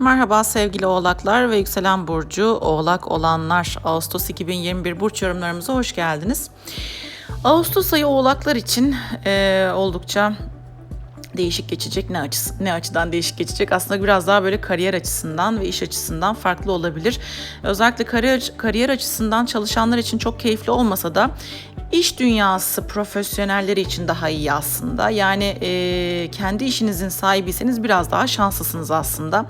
Merhaba sevgili oğlaklar ve yükselen burcu oğlak olanlar. Ağustos 2021 burç yorumlarımıza hoş geldiniz. Ağustos ayı oğlaklar için eee, oldukça değişik geçecek. Ne açısı, ne açıdan değişik geçecek? Aslında biraz daha böyle kariyer açısından ve iş açısından farklı olabilir. Özellikle kariyer kariyer açısından çalışanlar için çok keyifli olmasa da iş dünyası profesyonelleri için daha iyi aslında. Yani e, kendi işinizin sahibiyseniz biraz daha şanslısınız aslında.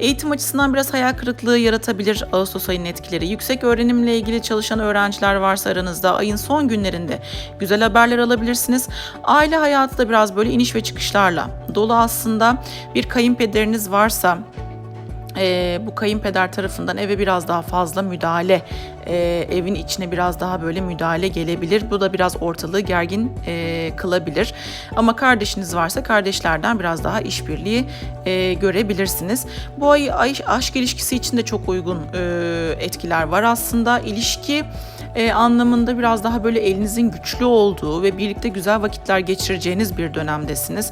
Eğitim açısından biraz hayal kırıklığı yaratabilir Ağustos ayının etkileri. Yüksek öğrenimle ilgili çalışan öğrenciler varsa aranızda ayın son günlerinde güzel haberler alabilirsiniz. Aile hayatı da biraz böyle iniş ve çıkışlarla dolu aslında. Bir kayınpederiniz varsa e, bu kayınpeder tarafından eve biraz daha fazla müdahale, e, evin içine biraz daha böyle müdahale gelebilir. Bu da biraz ortalığı gergin e, kılabilir. Ama kardeşiniz varsa kardeşlerden biraz daha işbirliği e, görebilirsiniz. Bu ay, ay aşk ilişkisi için de çok uygun e, etkiler var aslında. İlişki e, anlamında biraz daha böyle elinizin güçlü olduğu ve birlikte güzel vakitler geçireceğiniz bir dönemdesiniz.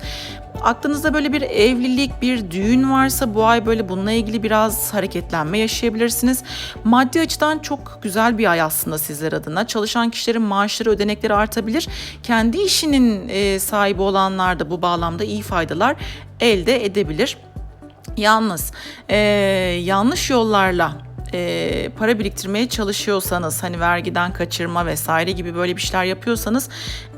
Aklınızda böyle bir evlilik, bir düğün varsa bu ay böyle bununla ilgili biraz hareketlenme yaşayabilirsiniz. Maddi açıdan çok güzel bir ay aslında sizler adına. Çalışan kişilerin maaşları, ödenekleri artabilir. Kendi işinin e, sahibi olanlar da bu bağlamda iyi faydalar elde edebilir. Yalnız e, yanlış yollarla e, para biriktirmeye çalışıyorsanız hani vergiden kaçırma vesaire gibi böyle bir şeyler yapıyorsanız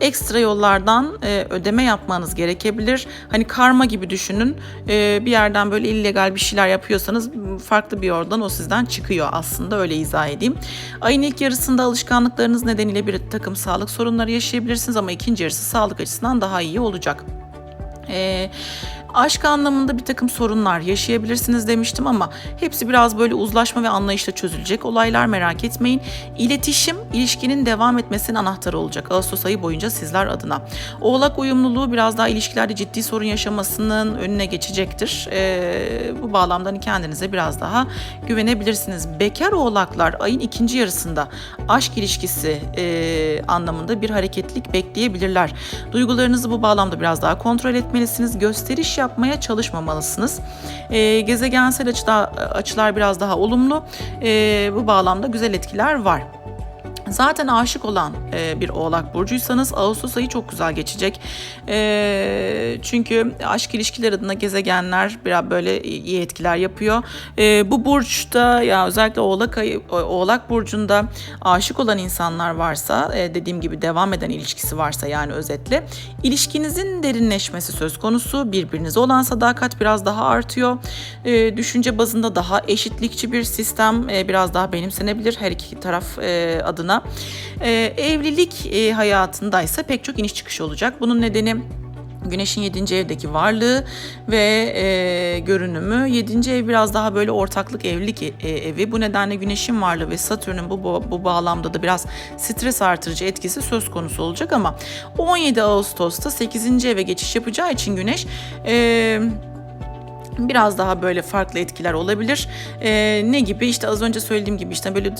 ekstra yollardan e, ödeme yapmanız gerekebilir. Hani karma gibi düşünün e, bir yerden böyle illegal bir şeyler yapıyorsanız farklı bir yoldan o sizden çıkıyor aslında öyle izah edeyim. Ayın ilk yarısında alışkanlıklarınız nedeniyle bir takım sağlık sorunları yaşayabilirsiniz ama ikinci yarısı sağlık açısından daha iyi olacak. Ee, aşk anlamında bir takım sorunlar yaşayabilirsiniz demiştim ama hepsi biraz böyle uzlaşma ve anlayışla çözülecek olaylar merak etmeyin. İletişim ilişkinin devam etmesinin anahtarı olacak Ağustos ayı boyunca sizler adına. Oğlak uyumluluğu biraz daha ilişkilerde ciddi sorun yaşamasının önüne geçecektir. Ee, bu bağlamda hani kendinize biraz daha güvenebilirsiniz. Bekar oğlaklar ayın ikinci yarısında aşk ilişkisi e, anlamında bir hareketlilik bekleyebilirler. Duygularınızı bu bağlamda biraz daha kontrol etmelisiniz. Gösteriş yapmaya çalışmamalısınız. E, gezegensel açıda, açılar biraz daha olumlu. E, bu bağlamda güzel etkiler var. Zaten aşık olan e, bir oğlak burcuysanız Ağustos ayı çok güzel geçecek. E, çünkü aşk ilişkileri adına gezegenler biraz böyle iyi etkiler yapıyor. E, bu burçta ya özellikle oğlak ayı, oğlak burcunda aşık olan insanlar varsa e, dediğim gibi devam eden ilişkisi varsa yani özetle ilişkinizin derinleşmesi söz konusu. Birbirinize olan sadakat biraz daha artıyor. E, düşünce bazında daha eşitlikçi bir sistem e, biraz daha benimsenebilir her iki taraf e, adına. E, evlilik e, hayatındaysa pek çok iniş çıkış olacak. Bunun nedeni Güneşin 7. evdeki varlığı ve e, görünümü. 7. ev biraz daha böyle ortaklık evlilik e, evi. Bu nedenle Güneşin varlığı ve Satürn'ün bu, bu, bu bağlamda da biraz stres artırıcı etkisi söz konusu olacak ama 17 Ağustos'ta 8. eve geçiş yapacağı için Güneş... E, biraz daha böyle farklı etkiler olabilir. Ee, ne gibi? İşte az önce söylediğim gibi işte böyle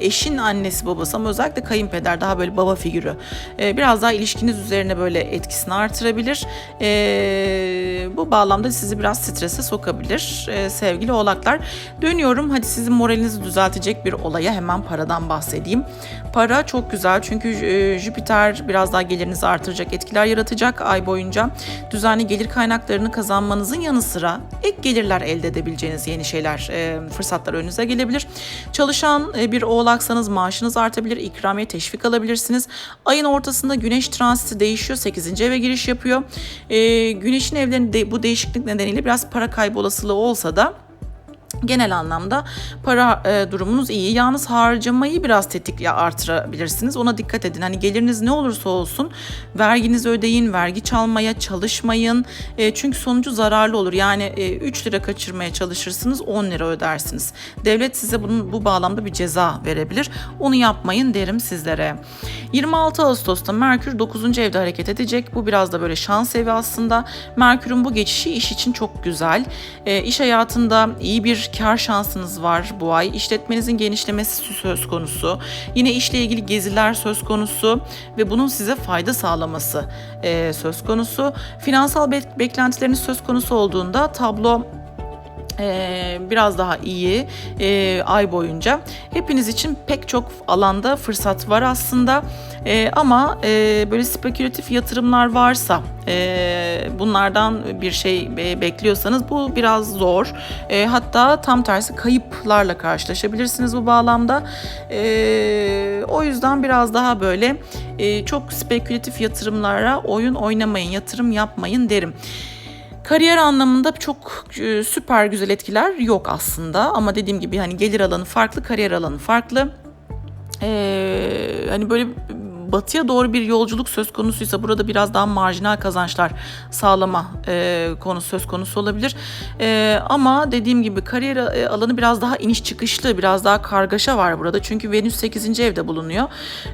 eşin annesi babası ama özellikle kayınpeder daha böyle baba figürü. Ee, biraz daha ilişkiniz üzerine böyle etkisini artırabilir. Ee, bu bağlamda sizi biraz strese sokabilir ee, sevgili oğlaklar. Dönüyorum hadi sizin moralinizi düzeltecek bir olaya hemen paradan bahsedeyim. Para çok güzel çünkü e, Jüpiter biraz daha gelirinizi artıracak etkiler yaratacak ay boyunca. Düzenli gelir kaynaklarını kazanmanızın yanı sıra ek gelirler elde edebileceğiniz yeni şeyler, e, fırsatlar önünüze gelebilir. Çalışan e, bir oğlaksanız maaşınız artabilir, ikramiye teşvik alabilirsiniz. Ayın ortasında güneş transiti değişiyor, 8. eve giriş yapıyor. E, güneşin evlerinde bu değişiklik nedeniyle biraz para kaybı olasılığı olsa da Genel anlamda para e, durumunuz iyi. Yalnız harcamayı biraz tetikle artırabilirsiniz. Ona dikkat edin. Hani geliriniz ne olursa olsun verginizi ödeyin, vergi çalmaya çalışmayın. E, çünkü sonucu zararlı olur. Yani e, 3 lira kaçırmaya çalışırsınız 10 lira ödersiniz. Devlet size bunun bu bağlamda bir ceza verebilir. Onu yapmayın derim sizlere. 26 Ağustos'ta Merkür 9. evde hareket edecek. Bu biraz da böyle şans evi aslında. Merkür'ün bu geçişi iş için çok güzel. E, iş hayatında iyi bir kar şansınız var bu ay. İşletmenizin genişlemesi söz konusu. Yine işle ilgili geziler söz konusu ve bunun size fayda sağlaması e, söz konusu. Finansal be- beklentileriniz söz konusu olduğunda tablo Ee, biraz daha iyi e, ay boyunca. Hepiniz için pek çok alanda fırsat var aslında. E, ama e, böyle spekülatif yatırımlar varsa e, bunlardan bir şey e, bekliyorsanız bu biraz zor. E, hatta tam tersi kayıplarla karşılaşabilirsiniz bu bağlamda. E, o yüzden biraz daha böyle e, çok spekülatif yatırımlara oyun oynamayın, yatırım yapmayın derim. Kariyer anlamında çok e, süper güzel etkiler yok aslında ama dediğim gibi hani gelir alanı farklı, kariyer alanı farklı. Ee, hani böyle batıya doğru bir yolculuk söz konusuysa burada biraz daha marjinal kazançlar sağlama e, konu söz konusu olabilir. E, ama dediğim gibi kariyer e, alanı biraz daha iniş çıkışlı, biraz daha kargaşa var burada. Çünkü Venüs 8. evde bulunuyor.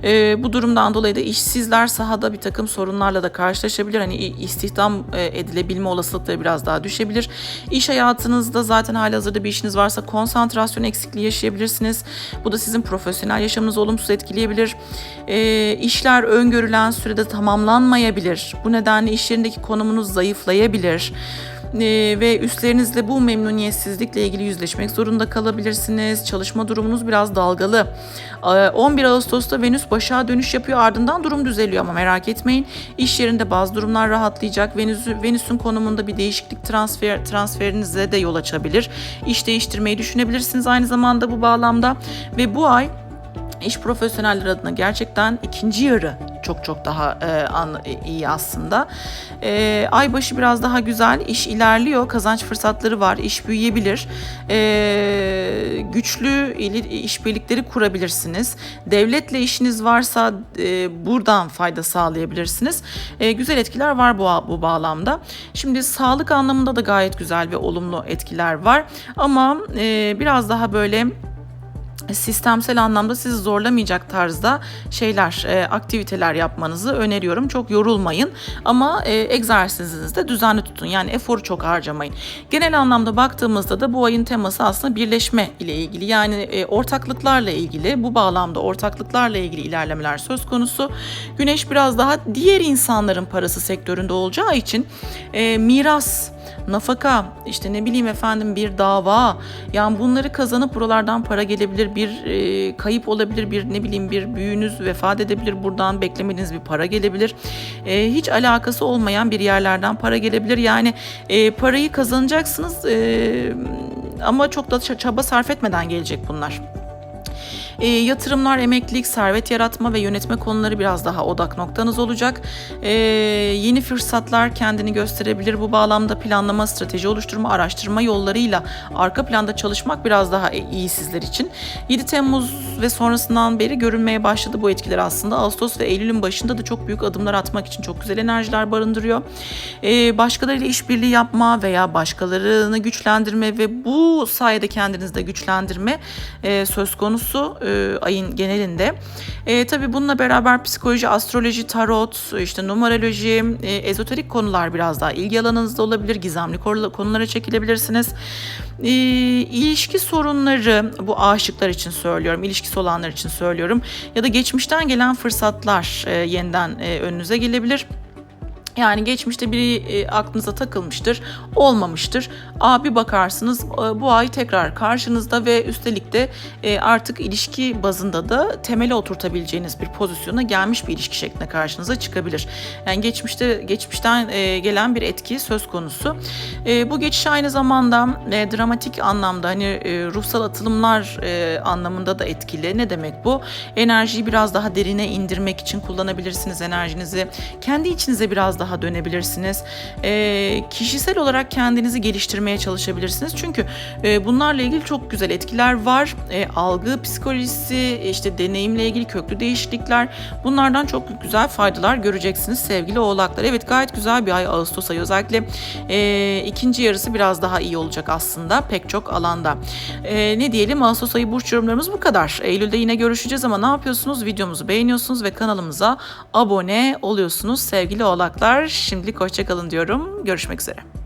E, bu durumdan dolayı da işsizler sahada bir takım sorunlarla da karşılaşabilir. Hani istihdam e, edilebilme olasılıkları biraz daha düşebilir. İş hayatınızda zaten hali hazırda bir işiniz varsa konsantrasyon eksikliği yaşayabilirsiniz. Bu da sizin profesyonel yaşamınızı olumsuz etkileyebilir. E, İşler öngörülen sürede tamamlanmayabilir. Bu nedenle iş yerindeki konumunuz zayıflayabilir. Ee, ve üstlerinizle bu memnuniyetsizlikle ilgili yüzleşmek zorunda kalabilirsiniz. Çalışma durumunuz biraz dalgalı. Ee, 11 Ağustos'ta Venüs başa dönüş yapıyor ardından durum düzeliyor ama merak etmeyin. İş yerinde bazı durumlar rahatlayacak. Venüs, Venüs'ün konumunda bir değişiklik transfer transferinize de yol açabilir. İş değiştirmeyi düşünebilirsiniz aynı zamanda bu bağlamda ve bu ay iş profesyoneller adına gerçekten ikinci yarı çok çok daha e, an, iyi aslında. E, ay başı biraz daha güzel, iş ilerliyor, kazanç fırsatları var, iş büyüyebilir. E, güçlü işbirlikleri kurabilirsiniz. Devletle işiniz varsa e, buradan fayda sağlayabilirsiniz. E, güzel etkiler var bu, bu bağlamda. Şimdi sağlık anlamında da gayet güzel ve olumlu etkiler var. Ama e, biraz daha böyle sistemsel anlamda sizi zorlamayacak tarzda şeyler, e, aktiviteler yapmanızı öneriyorum. Çok yorulmayın ama e, egzersizinizi de düzenli tutun. Yani eforu çok harcamayın. Genel anlamda baktığımızda da bu ayın teması aslında birleşme ile ilgili. Yani e, ortaklıklarla ilgili, bu bağlamda ortaklıklarla ilgili ilerlemeler söz konusu. Güneş biraz daha diğer insanların parası sektöründe olacağı için e, miras nafaka, işte ne bileyim efendim bir dava. Yani bunları kazanıp buralardan para gelebilir, bir e, kayıp olabilir, bir ne bileyim bir büyüğünüz vefat edebilir. Buradan beklemediğiniz bir para gelebilir. E, hiç alakası olmayan bir yerlerden para gelebilir. Yani e, parayı kazanacaksınız e, ama çok da çaba sarf etmeden gelecek bunlar. E, yatırımlar, emeklilik, servet yaratma ve yönetme konuları biraz daha odak noktanız olacak. E, yeni fırsatlar kendini gösterebilir. Bu bağlamda planlama, strateji oluşturma, araştırma yollarıyla arka planda çalışmak biraz daha iyi sizler için. 7 Temmuz ve sonrasından beri görünmeye başladı bu etkiler aslında. Ağustos ve Eylül'ün başında da çok büyük adımlar atmak için çok güzel enerjiler barındırıyor. E, başkalarıyla işbirliği yapma veya başkalarını güçlendirme ve bu sayede kendinizi de güçlendirme e, söz konusu. E, e, ayın genelinde. E, tabii bununla beraber psikoloji, astroloji, tarot, işte numeroloji, e, ezoterik konular biraz daha ilgi alanınızda olabilir. Gizemli konulara çekilebilirsiniz. E, ilişki sorunları bu aşıklar için söylüyorum, ilişkisi olanlar için söylüyorum. Ya da geçmişten gelen fırsatlar e, yeniden e, önünüze gelebilir. Yani geçmişte biri e, aklınıza takılmıştır, olmamıştır. Aa bir bakarsınız e, bu ay tekrar karşınızda ve üstelik de e, artık ilişki bazında da temeli oturtabileceğiniz bir pozisyona gelmiş bir ilişki şeklinde karşınıza çıkabilir. Yani geçmişte geçmişten gelen bir etki söz konusu. Bu geçiş aynı zamanda dramatik anlamda hani ruhsal atılımlar anlamında da etkili. Ne demek bu? Enerjiyi biraz daha derine indirmek için kullanabilirsiniz enerjinizi. Kendi içinize biraz daha dönebilirsiniz. E, kişisel olarak kendinizi geliştirmeye çalışabilirsiniz. Çünkü e, bunlarla ilgili çok güzel etkiler var. E, algı, psikolojisi, işte deneyimle ilgili köklü değişiklikler. Bunlardan çok güzel faydalar göreceksiniz sevgili oğlaklar. Evet gayet güzel bir ay Ağustos ayı. Özellikle e, ikinci yarısı biraz daha iyi olacak aslında pek çok alanda. E, ne diyelim Ağustos ayı burç yorumlarımız bu kadar. Eylül'de yine görüşeceğiz ama ne yapıyorsunuz? Videomuzu beğeniyorsunuz ve kanalımıza abone oluyorsunuz sevgili oğlaklar. Şimdilik hoşçakalın diyorum. Görüşmek üzere.